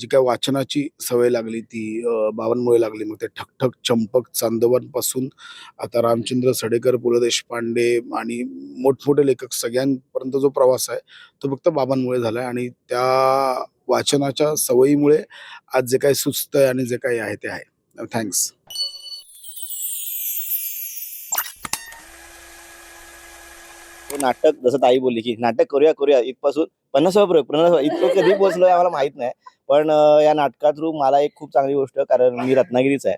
जी काय वाचनाची सवय लागली ती बावनमुळे बाबांमुळे लागली. मग ते ठकठक चंपक चांदवांपासून आता रामचंद्र सडेकर पु ल देशपांडे आणि मोठमोठे लेखक सगळ्यांपर्यंत जो प्रवास आहे तो फक्त बाबांमुळे झाला आहे आणि त्या वाचनाच्या सवयीमुळे आज जे काही सुचतंय आणि जे काही आहे ते आहे. थँक्स. नाटक जसं ताई बोलली की नाटक करूया करूया. इथपासून पन्नासावा प्रयोग पन्नास इतकं कधी पोहोचलोय आम्हाला माहीत नाही. पण या नाटका थ्रू मला एक खूप चांगली गोष्ट कारण मी रत्नागिरीच आहे.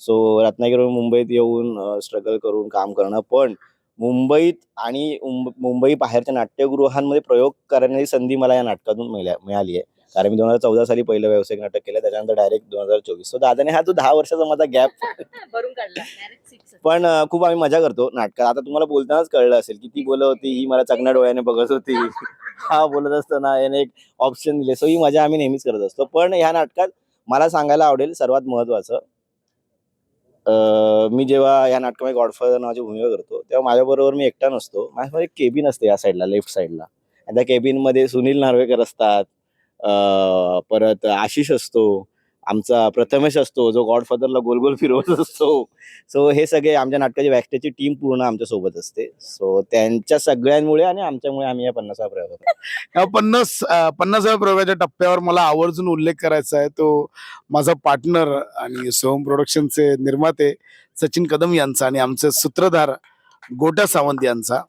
सो रत्नागिरीवरून मुंबईत येऊन स्ट्रगल करून काम करणं पण मुंबईत आणि मुंब- मुंबई बाहेरच्या नाट्यगृहांमध्ये प्रयोग करण्याची संधी मला या नाटकातून मिळाल्या मिळाली आहे. कारण मी दोन हजार चौदा साली पहिलं व्यावसायिक नाटक केलं त्याच्यानंतर डायरेक्ट दोन हजार चोवीस. सो दादाने हा जो दहा वर्षाचा माझा गॅप. पण खूप आम्ही मजा करतो नाटकात. आता तुम्हाला बोलतानाच कळलं असेल की ती बोलत होती ही मला चकना डोळ्याने बघत होती. हा बोलत असताना याने एक ऑप्शन दिले. सो ही मजा आम्ही नेहमीच करत असतो. पण ह्या नाटकात मला सांगायला आवडेल सर्वात महत्वाचं मी जेव्हा या नाटकामध्ये गॉडफादर नावाची भूमिका करतो तेव्हा माझ्याबरोबर मी एकटा नसतो. माझ्यामध्ये एक केबिन असते या साईडला लेफ्ट साईडला आणि त्या केबिनमध्ये सुनील नार्वेकर असतात परत आशिष असतो. आमचा प्रथमेश असतो जो गॉडफादरला गोल गोल फिरवत असतो. सो हे सगळे आमच्या नाटकाची बॅकस्टेजची टीम पूर्ण आमच्यासोबत असते. सो त्यांच्या सगळ्यांमुळे आणि आमच्यामुळे आम्ही या पन्नासाव्या प्रयोग करतो पन्नास पन्नासाव्या प्रयोगाच्या टप्प्यावर मला आवर्जून उल्लेख करायचा आहे. तो माझा पार्टनर आणि सोहम प्रोडक्शनचे निर्माते सचिन कदम यांचा आणि आमचे सूत्रधार गोट्या सावंत यांचा.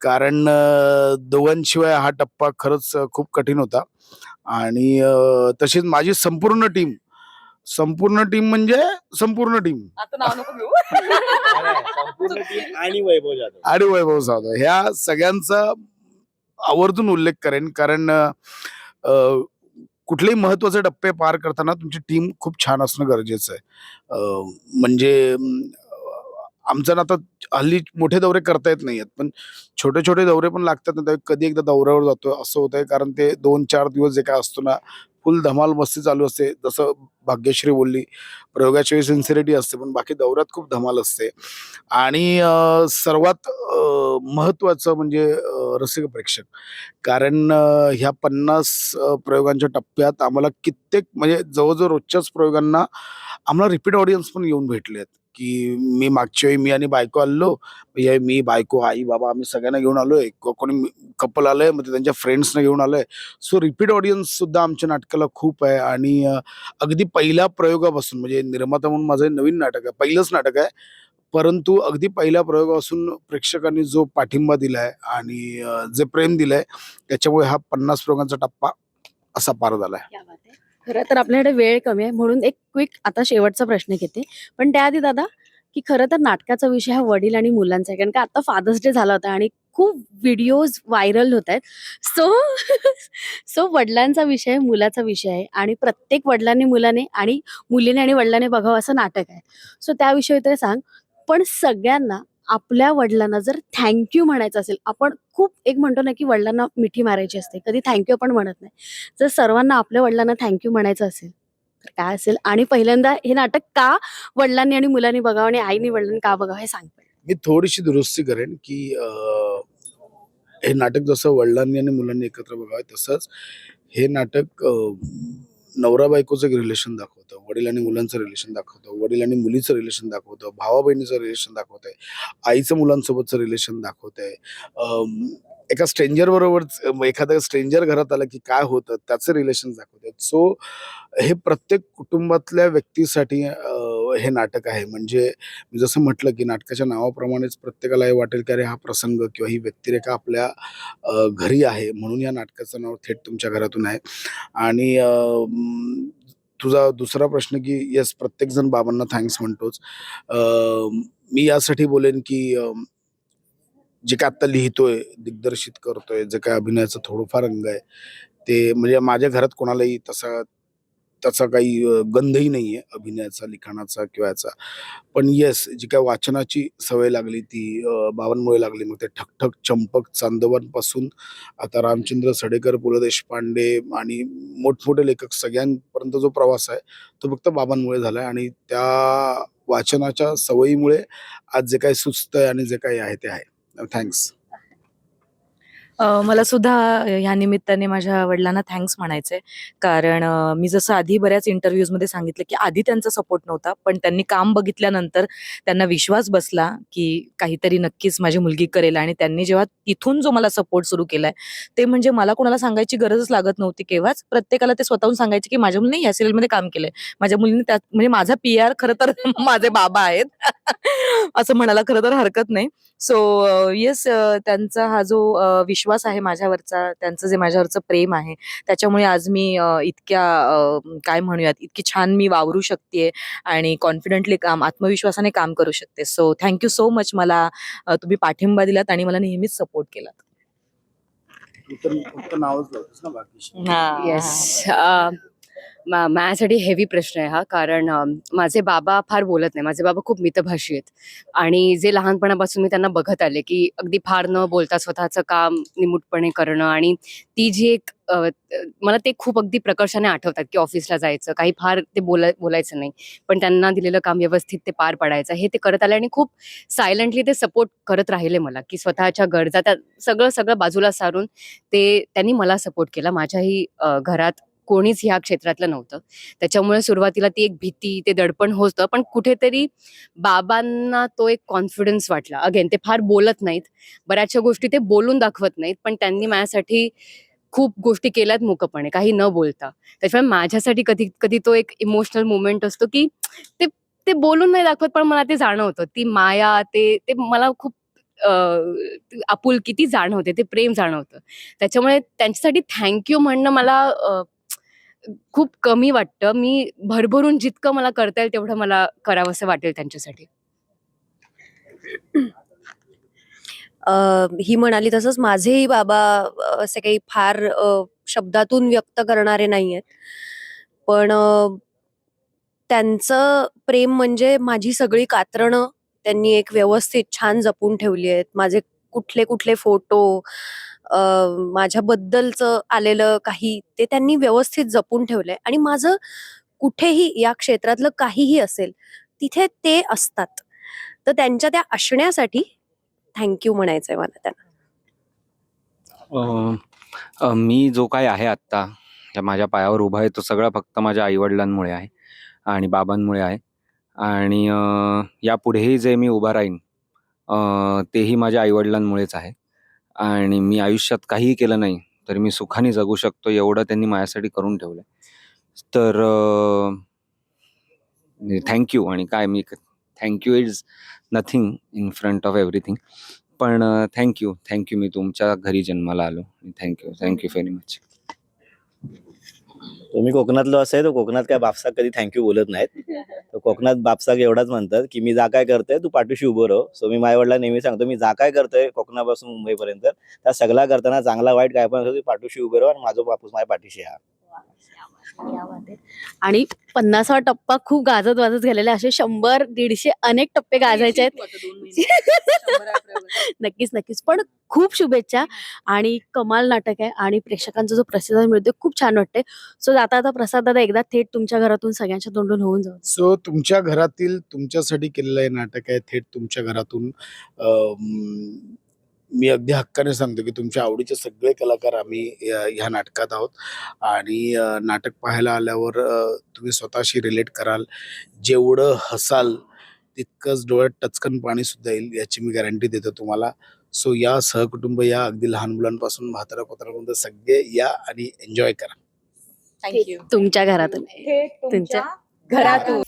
कारण दोघांशिवाय हा टप्पा खरंच खूप कठीण होता. आणि तशीच माझी संपूर्ण टीम संपूर्ण टीम म्हणजे संपूर्ण टीम. आता नाव नको घेऊ. संपूर्ण team आणि वैभव जाधव. आणि वैभव जाधव. ह्या सगळ्यांचा आवर्जून उल्लेख करेन. कारण कुठलेही महत्त्वाचे टप्पे पार करताना तुमची टीम खूप छान असणं गरजेचं आहे. म्हणजे आमचं ना आता हल्ली मोठे दौरे करता येत नाहीयेत पण छोटे छोटे दौरे पण लागतात ना त्यावेळी कधी एकदा दौऱ्यावर जातो असं होतंय कारण ते दोन चार दिवस जे काय असतो ना फुल धमाल मस्ती चालू असते जसं भाग्यश्री बोलली प्रयोगाच्या वेळी सिन्सिरिटी असते पण बाकी दौऱ्यात खूप धमाल असते. आणि सर्वात महत्त्वाचं म्हणजे रसिक प्रेक्षक. कारण ह्या पन्नास प्रयोगांच्या टप्प्यात आम्हाला कित्येक म्हणजे जवळजवळ रोजच्याच प्रयोगांना आम्हाला रिपीट ऑडियन्स पण येऊन भेटले आहेत की मी मागच्या वेळी मी आणि बायको आलो म्हणजे मी बायको आई बाबा आम्ही सगळ्यांना घेऊन आलोय. को- कोणी कपल आलंय ते त्यांच्या फ्रेंड्सना घेऊन आलोय. सो रिपीट ऑडियन्स सुद्धा आमच्या नाटकाला खूप आहे. आणि अ, अगदी पहिल्या प्रयोगापासून म्हणजे निर्माता म्हणून माझं हे नवीन नाटक आहे. पहिलंच नाटक आहे. परंतु अगदी पहिल्या प्रयोगापासून प्रेक्षकांनी जो पाठिंबा दिलाय आणि अ, जे प्रेम दिलंय त्याच्यामुळे हा पन्नास प्रयोगांचा टप्पा असा पार झालाय. क्या बात आहे. खरं तर आपल्याकडे वेळ कमी आहे म्हणून एक क्विक आता शेवटचा प्रश्न घेते. पण त्याआधी दादा की खरं तर नाटकाचा विषय हा वडील आणि मुलांचा आहे कारण का आता फादर्स डे झाला होता आणि खूप व्हिडिओज व्हायरल होत आहेत. सो सो वडिलांचा विषय मुलाचा विषय आहे आणि प्रत्येक वडिलांनी मुलाने आणि मुलीने आणि वडिलांनी बघावं असं नाटक आहे. सो त्याविषयी तर सांग. पण सगळ्यांना आपल्या वडिलांना जर थँक्यू म्हणायचं असेल आपण खूप एक म्हणतो ना की वडिलांना मिठी मारायची असते. कधी थँक्यू आपण म्हणत नाही. जर सर्वांना आपल्या वडिलांना थँक्यू म्हणायचं असेल तर काय असेल? आणि पहिल्यांदा हे नाटक का वडिलांनी आणि मुलांनी बघावं आणि आईनी वडिलांनी का बघावं हे सांगते मी थोडीशी दुरुस्ती करेन की हे नाटक जसं वडिलांनी आणि मुलांनी एकत्र बघावं तसंच हे नाटक नवरा बायकोचं एक रिलेशन दाखवतं वडील आणि मुलांचं रिलेशन दाखवतं वडील आणि मुलीचं रिलेशन दाखवतं भावा बहिणीचं रिलेशन आहे आईचं मुलांसोबतचं रिलेशन दाखवत आहे एका स्ट्रेंजर बरोबर एखादं स्ट्रेंजर घरात आलं की काय होतं त्याचं रिलेशन दाखवतात सो हे प्रत्येक कुटुंबातल्या व्यक्तीसाठी हे नाटक आहे. म्हणजे मी जसं म्हटलं की नाटकाच्या नावाप्रमाणेच प्रत्येकाला हे वाटेल की अरे हा प्रसंग किंवा ही व्यक्तिरेखा आपल्या घरी आहे म्हणून या नाटकाचं नाव थेट तुमच्या घरातून आहे. आणि तुझा दुसरा प्रश्न की यस प्रत्येकजण बाबांना थँक्स म्हणतोच. मी यासाठी बोलेन की जे काय आत्ता लिहितोय दिग्दर्शित करतोय जे काय अभिनयाचं थोडंफार अंग आहे ते म्हणजे माझ्या घरात कोणालाही तसा त्याचा काही गंधही नाही आहे अभिनयाचा लिखाणाचा किंवा याचा. पण येस जी काय वाचनाची सवय लागली ती बावनमुळे बाबांमुळे लागली. मग ते ठकठक चंपक चांदवांपासून आता रामचंद्र सडेकर पु ल देशपांडे आणि मोठमोठे लेखक सगळ्यांपर्यंत जो प्रवास आहे तो फक्त बाबांमुळे झाला आहे आणि त्या वाचनाच्या सवयीमुळे आज जे काही सुचतंय आणि जे काही आहे ते आहे. थँक्स मला सुद्धा ह्या निमित्ताने माझ्या वडिलांना थँक्स म्हणायचे कारण मी जसं आधी बऱ्याच इंटरव्ह्यूजमध्ये सांगितलं की आधी त्यांचा सपोर्ट नव्हता पण त्यांनी काम बघितल्यानंतर त्यांना विश्वास बसला की काहीतरी नक्कीच माझी मुलगी करेल आणि त्यांनी जेव्हा तिथून जो मला सपोर्ट सुरू केलाय ते म्हणजे मला कोणाला सांगायची गरजच लागत नव्हती केव्हाच. प्रत्येकाला ते स्वतःहून सांगायचे की माझ्या मुलीने या सिरियलमध्ये काम केलंय. माझ्या मुलीने त्यात म्हणजे माझा पी आर खरं तर माझे बाबा आहेत. असं म्हणायला खरं तर हरकत नाही. सो येस त्यांचा हा जो विश्वास विश्वास आहे माझ्यावरचा त्यांचं जे माझ्यावरचं प्रेम आहे त्याच्यामुळे आज मी इतक्या काय म्हणूयात इतकी छान मी वावरू शकते आणि कॉन्फिडेंटली काम आत्मविश्वासाने काम करू शकते. सो थँक्यू सो मच मला तुम्ही पाठिंबा दिलात आणि मला नेहमीच सपोर्ट केलात. तू मा माझ्यासाठी हेवी प्रश्न आहे हा. कारण माझे बाबा फार बोलत नाही. माझे बाबा खूप मितभाषी आहेत. आणि जे लहानपणापासून मी त्यांना बघत आले की अगदी फार न बोलता स्वतःचं काम निमूटपणे करणं आणि ती जी एक मला ते खूप अगदी प्रकर्षाने आठवतात की ऑफिसला जायचं. काही फार ते बोलाय बोलायचं नाही. पण त्यांना दिलेलं काम व्यवस्थित ते पार पाडायचं. हे ते करत आले आणि खूप सायलंटली ते सपोर्ट करत राहिले मला की स्वतःच्या गरजा त्या सगळं सगळं बाजूला सारून ते त्यांनी मला सपोर्ट केला. माझ्याही घरात कोणीच ह्या क्षेत्रातलं नव्हतं. त्याच्यामुळे सुरुवातीला ती एक भीती ते दडपण होतं. पण कुठेतरी बाबांना तो एक कॉन्फिडन्स वाटला. अगेन ते फार बोलत नाहीत. बऱ्याचशा गोष्टी ते बोलून दाखवत नाहीत पण त्यांनी माझ्यासाठी खूप गोष्टी केल्यात मुकपणे काही न बोलता. त्याच्यामुळे माझ्यासाठी कधी कधी तो एक इमोशनल मुवमेंट असतो की ते ते बोलून नाही दाखवत पण मला ते जाणवतं. ती माया ते ते मला खूप आपुलकी ती जाणवते ते प्रेम जाणवतं. त्याच्यामुळे त्यांच्यासाठी थँक्यू म्हणणं मला खूप कमी वाटतं. मी भरभरून जितकं मला करता येईल तेवढं मला करावंसं वाटेल त्यांच्यासाठी. अ, ही म्हणाली तसंच माझेही बाबा असे काही फार शब्दातून व्यक्त करणारे नाही आहेत पण त्यांचं प्रेम म्हणजे माझी सगळी कात्रणं. त्यांनी एक व्यवस्थित छान जपून ठेवली आहेत. माझे कुठले कुठले फोटो माझ्याबद्दलचं आलेलं काही ते त्यांनी व्यवस्थित जपून ठेवलंय आणि माझं कुठेही या क्षेत्रातलं काहीही असेल, तिथे ते असतात. तर त्यांच्या त्या असण्यासाठी थँक्यू म्हणायचंय मला त्यांना. मी जो काय आहे आत्ता त्या माझ्या पायावर उभा आहे तो सगळा फक्त माझ्या आईवडिलांमुळे आहे आणि बाबांमुळे आहे आणि या यापुढेही जे मी उभा राहीन तेही माझ्या आईवडिलांमुळेच आहे आणि मी आयुष्यात काहीही केलं नाही तरी मी सुखाने जगू शकतो एवढं त्यांनी माझ्यासाठी करून ठेवलं तर थँक्यू आणि काय मी thank you is nothing in front of everything पण थँक्यू थँक्यू मी तुमच्या घरी जन्माला आलो थँक्यू थँक्यू व्हेरी मच तुम्ही कोकणातलं असं तर कोकणात काय बापसाक कधी थँक्यू बोलत नाहीत. तर कोकणात बापसाक एवढाच म्हणतात की मी जा काय करतोय तू पाठीशी उभं राह. सो मी माझ्या वडिला नेहमी सांगतो मी जा काय करतोय कोकणापासून मुंबईपर्यंत? त्या सगळा करताना चांगला वाईट काय पण पाठीशी उभं राह आणि माझा बापूस माझ्या पाठीशी हा. क्या बात आहे. आणि पन्नासावा टप्पा खूप गाजत वाजत गेलेले असे शंभर दीडशे अनेक टप्पे गाजायचे आहेत. नक्कीच नक्कीच. पण खूप शुभेच्छा आणि कमाल नाटक आहे आणि प्रेक्षकांचा जो प्रतिसाद मिळतो खूप छान वाटते सो आता आता प्रसाद दादा एकदा थेट तुमच्या घरातून सगळ्यांच्या तोंडून होऊन जाऊ. सो तुमच्या घरातील तुमच्यासाठी केलेलं हे नाटक आहे थेट तुमच्या घरातून मी अगदी हक्काने सांगतो की तुमच्या आवडीचे सगळे कलाकार आम्ही या ह्या नाटकात आहोत. आणि नाटक पाहायला आल्यावर तुम्ही स्वतःशी रिलेट कराल. जेवढं हसाल तितकंच डोळ्यात टचकन पाणी सुद्धा येईल याची मी गॅरंटी देतो तुम्हाला. सो या सहकुटुंब या अगदी लहान मुलांपासून म्हातारा कोतारापर्यंत सगळे या आणि एन्जॉय करा. थँक्यू तुमच्या घरातून. तुमच्या घरातून.